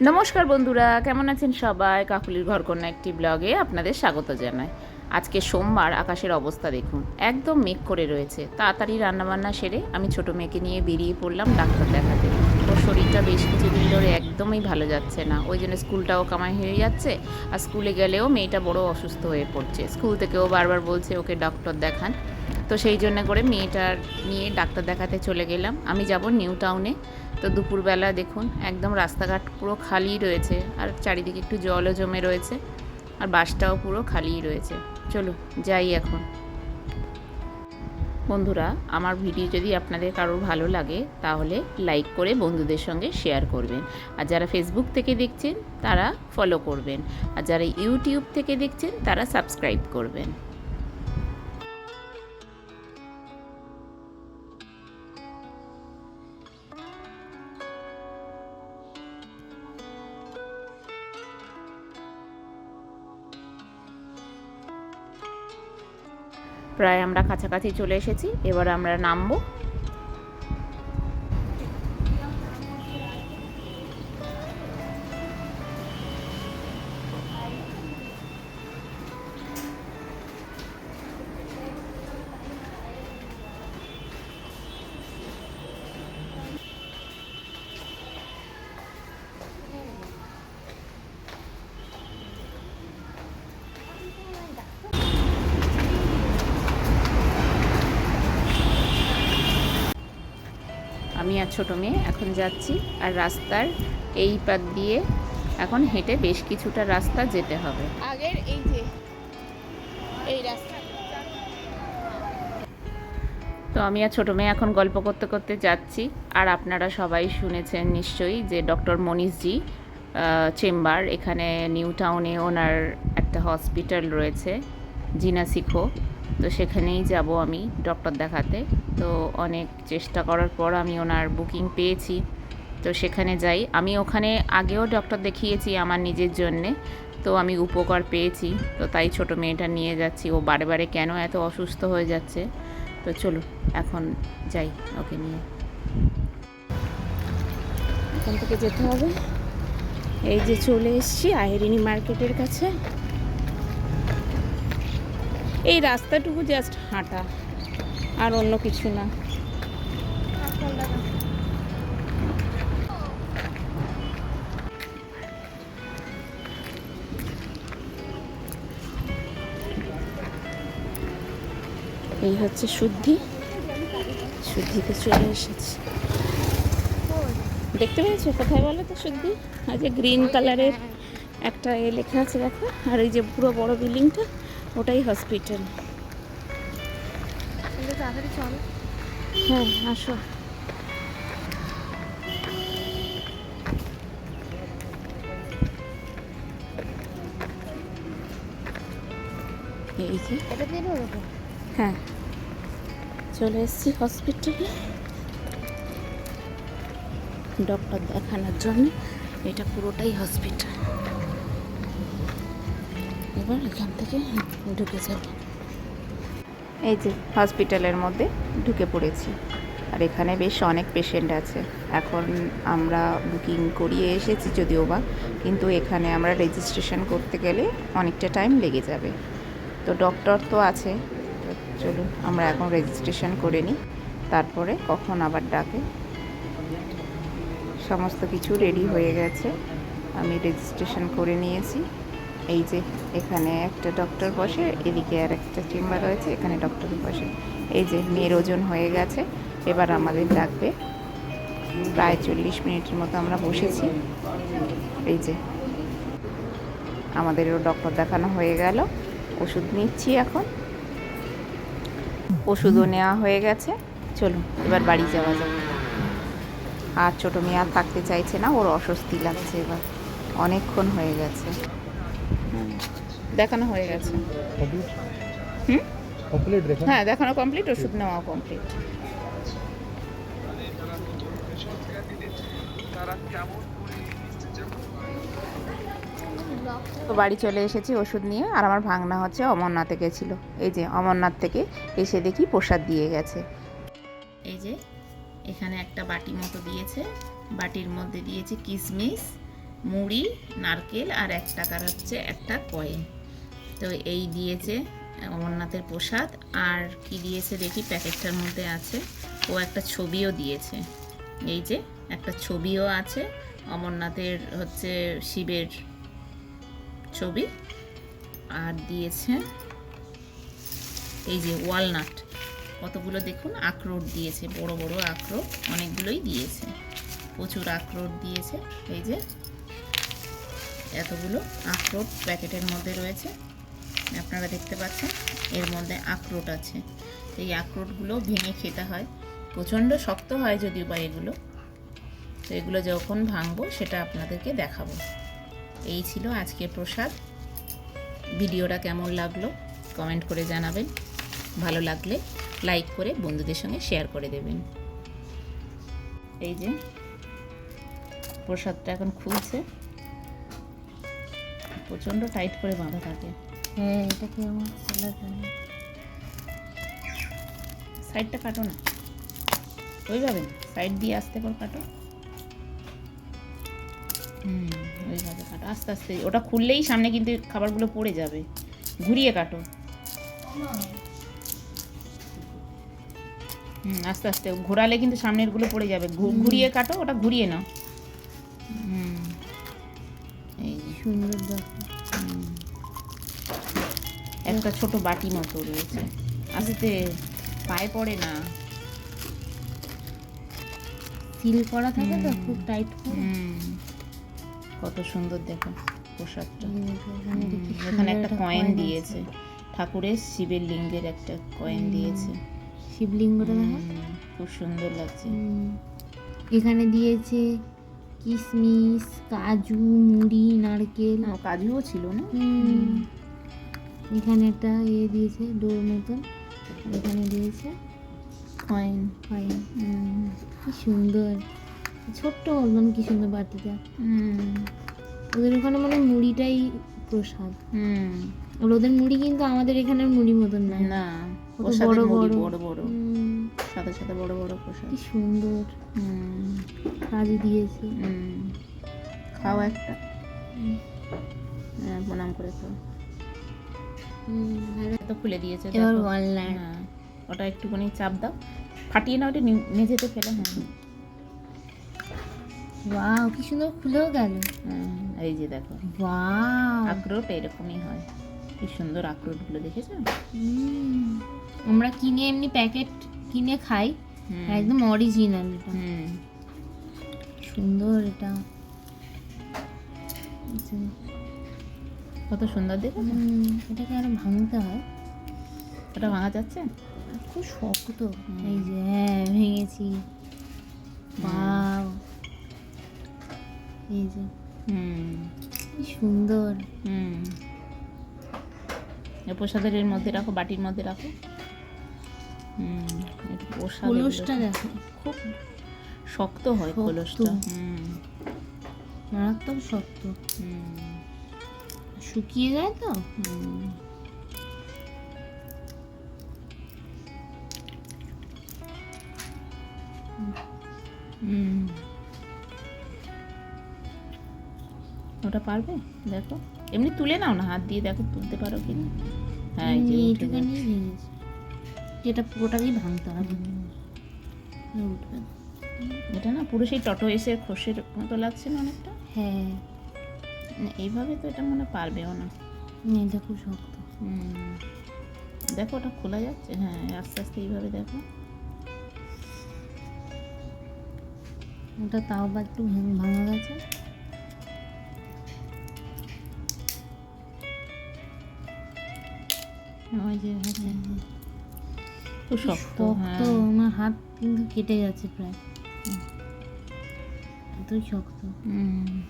নমস্কার বন্ধুরা, কেমন আছেন সবাই? কাকুলির ঘর ঘরকন্যা একটি ব্লগে আপনাদের স্বাগত জানাই। আজকে সোমবার, আকাশের অবস্থা দেখুন, একদম মেঘ করে রয়েছে। তাড়াতাড়ি রান্নাবান্না সেরে আমি ছোট মেয়েকে নিয়ে বেরিয়ে পড়লাম ডাক্তার দেখাতে। ওর শরীরটা বেশ কিছুদিন ধরে একদমই ভালো যাচ্ছে না। ওই জন্য স্কুলটাও কামাই হয়ে যাচ্ছে আর স্কুলে গেলেও মেয়েটা বড় অসুস্থ হয়ে পড়ছে। স্কুল থেকেও বারবার বলছে, ওকে ডক্টর দেখান। তো সেই জন্য করে মেয়েটার নিয়ে ডাক্তার দেখাতে চলে গেলাম। আমি যাব নিউ টাউনে। তো দুপুরবেলা দেখুন, একদম রাস্তাঘাট পুরো খালি রয়েছে আর চারিদিকে একটু জলও জমে রয়েছে আর বাসটাও পুরো খালিই রয়েছে। চলো যাই এখন। বন্ধুরা, আমার ভিডিও যদি আপনাদের কারোর ভালো লাগে, তাহলে লাইক করে বন্ধুদের সঙ্গে শেয়ার করবেন। আর যারা ফেসবুক থেকে দেখছেন, তারা ফলো করবেন। আর যারা ইউটিউব থেকে দেখছেন, তারা সাবস্ক্রাইব করবেন। প্রায় আমরা কাছাকাছি চলে এসেছি। এবার আমরা নামবো। আর ছোটো মেয়ে এখন যাচ্ছি। আর রাস্তার এই পাক দিয়ে এখন হেঁটে বেশ কিছুটা রাস্তা যেতে হবে। আগের এই যে এই রাস্তা। তো আমি আর ছোটো মেয়ে এখন গল্প করতে করতে যাচ্ছি। আর আপনারা সবাই শুনেছেন নিশ্চয়ই যে ডক্টর মনীষজি চেম্বার এখানে নিউ টাউনে ওনার একটা হসপিটাল রয়েছে জিনা শিখো তো সেখানেই যাব আমি ডক্টর দেখাতে। তো অনেক চেষ্টা করার পর আমি ওনার বুকিং পেয়েছি। তো সেখানে যাই। আমি ওখানে আগেও ডক্টর দেখিয়েছি আমার নিজের জন্যে। তো আমি উপকার পেয়েছি। তো তাই ছোট মেয়েটা নিয়ে যাচ্ছি। ও বারে বারে কেন এত অসুস্থ হয়ে যাচ্ছে? তো চলো এখন যাই ওকে নিয়ে। এখান থেকে যেতে হবে। এই যে চলে এসছি আহেরিনি মার্কেটের কাছে। এই রাস্তাটুকু জাস্ট হাঁটা, আর অন্য কিছু না। এই হচ্ছে শুদ্ধি। শুদ্ধিতে চলে এসেছি। দেখতে পেয়েছ? কোথায় বলো তো শুদ্ধি? আর যে গ্রিন কালারের একটা এ লেখা আছে দেখো, আর এই যে পুরো বড় বিল্ডিংটা ওটাই হসপিটাল হ্যাঁ আসো। এই যে। হ্যাঁ। চলে এসেছি হসপিটালে ডক্টর দেখানোর জন্য। এটা পুরোটাই হসপিটাল এবার এখান থেকে ঢুকে যাব এই যে হসপিটালের মধ্যে ঢুকে পড়েছি। আর এখানে বেশ অনেক পেশেন্ট আছে। এখন আমরা বুকিং করিয়ে এসেছি যদিও বা, কিন্তু এখানে আমরা রেজিস্ট্রেশন করতে গেলে অনেকটা টাইম লেগে যাবে। তো ডক্টর তো আছে। চলুন, আমরা এখন রেজিস্ট্রেশন করে নিই। তারপরে কখন আবার ডাকে। সমস্ত কিছু রেডি হয়ে গেছে। আমি রেজিস্ট্রেশন করে নিয়েছি। এই যে এখানে একটা ডক্টর বসে, এদিকে আর একটা চেম্বার রয়েছে, এখানে ডক্টর বসে। এই যে মেয়ের ওজন হয়ে গেছে, এবার আমাদের ডাকবে। প্রায় চল্লিশ মিনিটের মতো আমরা বসেছি। এই যে আমাদেরও ডক্টর দেখানো হয়ে গেল। ওষুধ নিচ্ছি এখন। ওষুধও নেওয়া হয়ে গেছে। চলুন, এবার বাড়ি যাওয়া যাক। আর ছোটো মেয়ে আর থাকতে চাইছে না, ওর অস্বস্তি লাগছে এবার। অনেকক্ষণ হয়ে গেছে। দেখানো হয়ে গেছে। হুম? কমপ্লিট হ্যাঁ দেখানো কমপ্লিট ওষুধ নেওয়া কমপ্লিট তো বাড়ি চলে এসেছি ওষুধ নিয়ে আর আমার ভাঙনা হচ্ছে অমরনাথে গেছিল। এই যে অমরনাথ থেকে এসে দেখি প্রসাদ দিয়ে গেছে। এই যে এখানে একটা বাটি মতো দিয়েছে। বাটির মধ্যে দিয়েছে কিশমিশ মুড়ি, নারকেল আর এক টাকার হচ্ছে একটা কয়েন। তো এই দিয়েছে অমরনাথের প্রসাদ। আর কি দিয়েছে দেখি, প্যাকেটটার মধ্যে আছে। ও একটা ছবিও দিয়েছে। এই যে, একটা ছবিও আছে, অমরনাথের হচ্ছে শিবের ছবি। আর দিয়েছে, এই যে ওয়ালনাট। কতগুলো দেখুন, আখরোট দিয়েছে, বড় বড় আখরোট, অনেকগুলোই দিয়েছে। প্রচুর আখরোট দিয়েছে, এই যে। এতগুলো আখরোট প্যাকেটের মধ্যে রয়েছে। আপনারা দেখতে পাচ্ছেন, এর মধ্যে আখরোট আছে। এই আখরোটগুলো ভেঙে খেতে হয়। প্রচণ্ড শক্ত হয় যদিও বা এগুলো। তো এগুলো যখন ভাঙবো, সেটা আপনাদেরকে দেখাবো। এই ছিল আজকের প্রসাদ। ভিডিওটা কেমন লাগল, কমেন্ট করে জানাবেন। ভালো লাগলে লাইক করে বন্ধুদের সঙ্গে শেয়ার করে দেবেন। এই যে, প্রসাদটা এখন খুলছে। প্রচণ্ড টাইট করে বাঁধা থাকে। হ্যাঁ এটাকে আমার খোলা সাইডটা কাটো না। ওইভাবে না। সাইড দিয়ে আস্তে করে কাটো। হুম ওইভাবে কাটো। আস্তে আস্তে। ওটা খুললেই সামনে কিন্তু খাবারগুলো পড়ে যাবে। ঘুরিয়ে কাটো। হুম আস্তে আস্তে। ঘোরালে কিন্তু সামনেরগুলো পড়ে যাবে। ঘুরিয়ে কাটো ওটা ঘুরিয়ে নাও। একটা ছোট বাটি মতো রয়েছে। আস্তে পায়ে পড়ে না। সিল করা থাকে তো খুব টাইট হুম। কত সুন্দর দেখো দেখো, এখানে একটা কয়েন দিয়েছে। ঠাকুরের শিবের লিঙ্গের একটা কয়েন দিয়েছে। শিবলিঙ্গটা দেখো। খুব সুন্দর লাগছে। এখানে দিয়েছে কিশমিশ কাজু মুড়ি নারকেল। কাজুও ছিল না। এখানে একটা ইয়ে দিয়েছে ডোর মতন। এখানে দিয়েছে। কয়েন কয়েন কি সুন্দর। ছোট্ট মতন কি সুন্দর বাটিটা। ওদের ওখানে মানে মুড়িটাই প্রসাদ। আর ওদের মুড়ি কিন্তু আমাদের এখানের মুড়ি মতন না কত বড় বড়। বড় বড়। সাথে সাথে বড় বড় প্রসাদ। কি সুন্দর। কাজু দিয়েছে। খাও একটা। হ্যাঁ, প্রণাম করে খাও। তো খুলে দিয়েছে এবার দেখো। হ্যাঁ ওটা একটুখানি চাপ দাও। ফাটিয়ে না ওটা মেঝেতে ফেলে হ্যাঁ। ওয়াও কি সুন্দর খুলেও গেল। এই যে দেখো। ওয়াও আখরোট এরকমই হয়। কি সুন্দর আখরোটগুলো দেখেছ? আমরা কিনে এমনি প্যাকেট কিনে খাই একদম অরিজিনাল এটা। হুম। সুন্দর এটা। কত সুন্দর হুম, এটাকে আরও ভাঙতে হয়। ওটা ভাঙা যাচ্ছে? খুব শক্ত। এই যে হ্যাঁ ভেঙেছি। ওয়াও। এই যে। হুম। সুন্দর। হুম। প্রসাদের এর মধ্যে রাখো বাটির মধ্যে রাখো। হুম কলসটা দেখো। খুব শক্ত হয়। কলসটা। হুম। মারাত্মক শক্ত। হুম। শুকিয়ে যায় তো? ওটা পারবে? দেখো। এমনি তুলে নাও না হাত দিয়ে দেখো তুলতে পারো কি না? হ্যাঁ এইটুখানি। ভেঙেছে। এটা পুরোটাকেই ভাঙতে হবে। উঠবে। এটা না পুরো সেই টটো এসে খসের মতো লাগছে না অনেকটা? হ্যাঁ। এইভাবে তো এটা মনে পারবেও না। এটা খুব শক্ত। দেখো ওটা খোলা যাচ্ছে? হ্যাঁ আস্তে আস্তে এইভাবে দেখো। ওটা তাও বা একটু ভেঙে- গেছে। ওই যে। খুব শক্ত হ্যাঁ। শক্ত আমার হাত কিন্তু কেটে গেছে প্রায়। এতই শক্ত। হুম।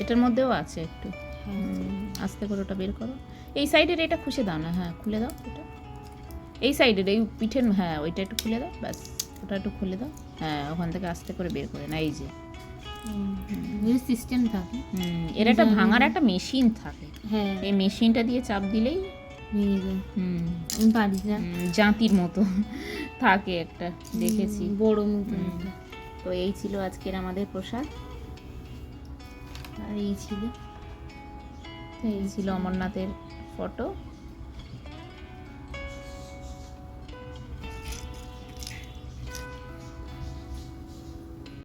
এটার মধ্যেও আছে একটু। হ্যাঁ। আস্তে করে ওটা বের করো। এই সাইডের এটা খুশে দাও না হ্যাঁ খুলে দাও এটা। এই সাইডের এই পিঠের হ্যাঁ ওইটা একটু খুলে দাও ব্যাস ওটা একটু খুলে দাও। হ্যাঁ ওখান থেকে আস্তে করে বের করে না এই যে। সিস্টেম থাকে। এর একটা ভাঙার একটা মেশিন থাকে। হ্যাঁ। এই মেশিনটা দিয়ে চাপ দিলেই জাঁতির মতো থাকে একটা দেখেছি। বড় মতো তো এই ছিল আজকের আমাদের প্রসাদ। আর এই ছিল। এই ছিল অমরনাথের ফটো